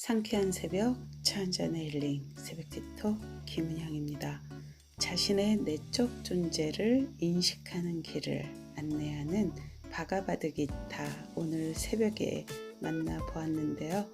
상쾌한 새벽, 차 한잔의 힐링, 새벽 티토 김은영입니다. 자신의 내적 존재를 인식하는 길을 안내하는 바가바드 기타 오늘 새벽에 만나 보았는데요.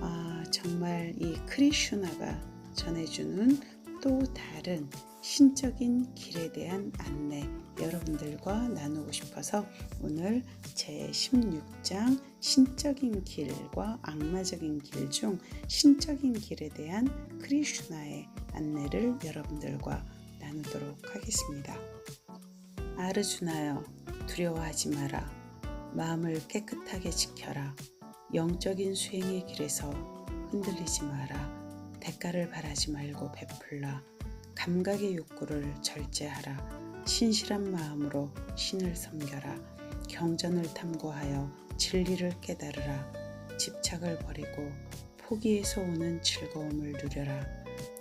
아, 정말 이 크리슈나가 전해주는 또 다른 신적인 길에 대한 안내 여러분들과 나누고 싶어서 오늘 제 16장 신적인 길과 악마적인 길 중 신적인 길에 대한 크리슈나의 안내를 여러분들과 나누도록 하겠습니다. 아르주나여 두려워하지 마라. 마음을 깨끗하게 지켜라. 영적인 수행의 길에서 흔들리지 마라. 대가를 바라지 말고 베풀라. 감각의 욕구를 절제하라. 신실한 마음으로 신을 섬겨라. 경전을 탐구하여 진리를 깨달으라. 집착을 버리고 포기에서 오는 즐거움을 누려라.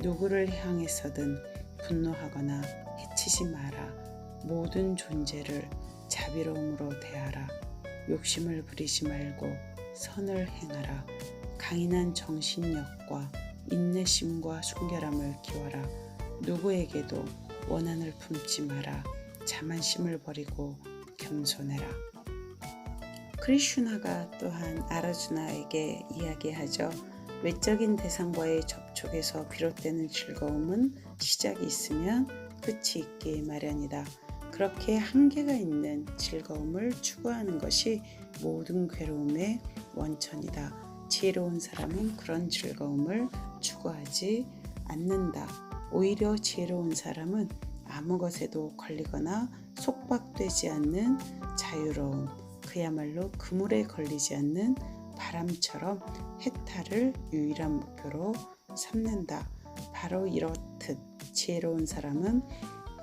누구를 향해서든 분노하거나 해치지 마라. 모든 존재를 자비로움으로 대하라. 욕심을 부리지 말고 선을 행하라. 강인한 정신력과 인내심과 순결함을 키워라. 누구에게도 원한을 품지 마라. 자만심을 버리고 겸손해라. 크리슈나가 또한 아라주나에게 이야기하죠. 외적인 대상과의 접촉에서 비롯되는 즐거움은 시작이 있으면 끝이 있기 마련이다. 그렇게 한계가 있는 즐거움을 추구하는 것이 모든 괴로움의 원천이다. 지혜로운 사람은 그런 즐거움을 추구하지 않는다. 오히려 지혜로운 사람은 아무 것에도 걸리거나 속박되지 않는 자유로움, 그야말로 그물에 걸리지 않는 바람처럼 해탈을 유일한 목표로 삼는다. 바로 이렇듯 지혜로운 사람은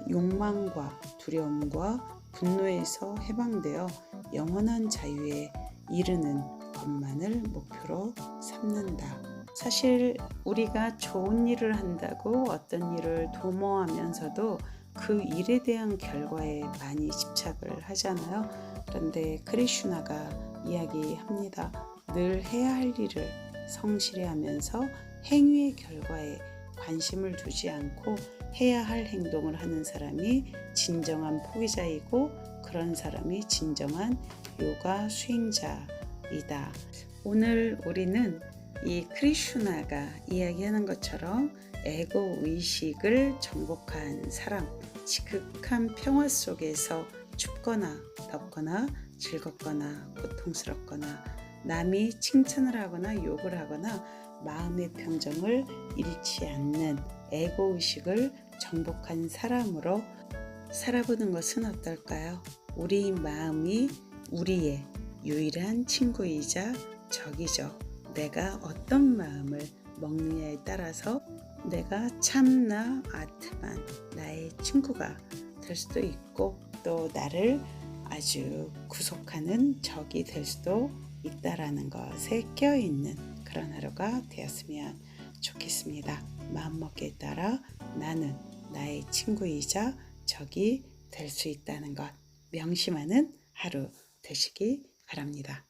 욕망과 두려움과 분노에서 해방되어 영원한 자유에 이르는 것만을 목표로 삼는다. 사실 우리가 좋은 일을 한다고 어떤 일을 도모하면서도 그 일에 대한 결과에 많이 집착을 하잖아요. 그런데 크리슈나가 이야기합니다. 늘 해야 할 일을 성실히 하면서 행위의 결과에 관심을 두지 않고 해야 할 행동을 하는 사람이 진정한 포기자이고 그런 사람이 진정한 요가 수행자 이다. 오늘 우리는 이 크리슈나가 이야기하는 것처럼 에고 의식을 정복한 사람, 지극한 평화 속에서 춥거나 덥거나 즐겁거나 고통스럽거나 남이 칭찬을 하거나 욕을 하거나 마음의 평정을 잃지 않는 에고 의식을 정복한 사람으로 살아보는 것은 어떨까요? 우리 마음이 우리의 유일한 친구이자 적이죠. 내가 어떤 마음을 먹느냐에 따라서 내가 참나 아트만 나의 친구가 될 수도 있고 또 나를 아주 구속하는 적이 될 수도 있다라는 것에 껴있는 그런 하루가 되었으면 좋겠습니다. 마음먹기에 따라 나는 나의 친구이자 적이 될 수 있다는 것 명심하는 하루 되시기 바랍니다.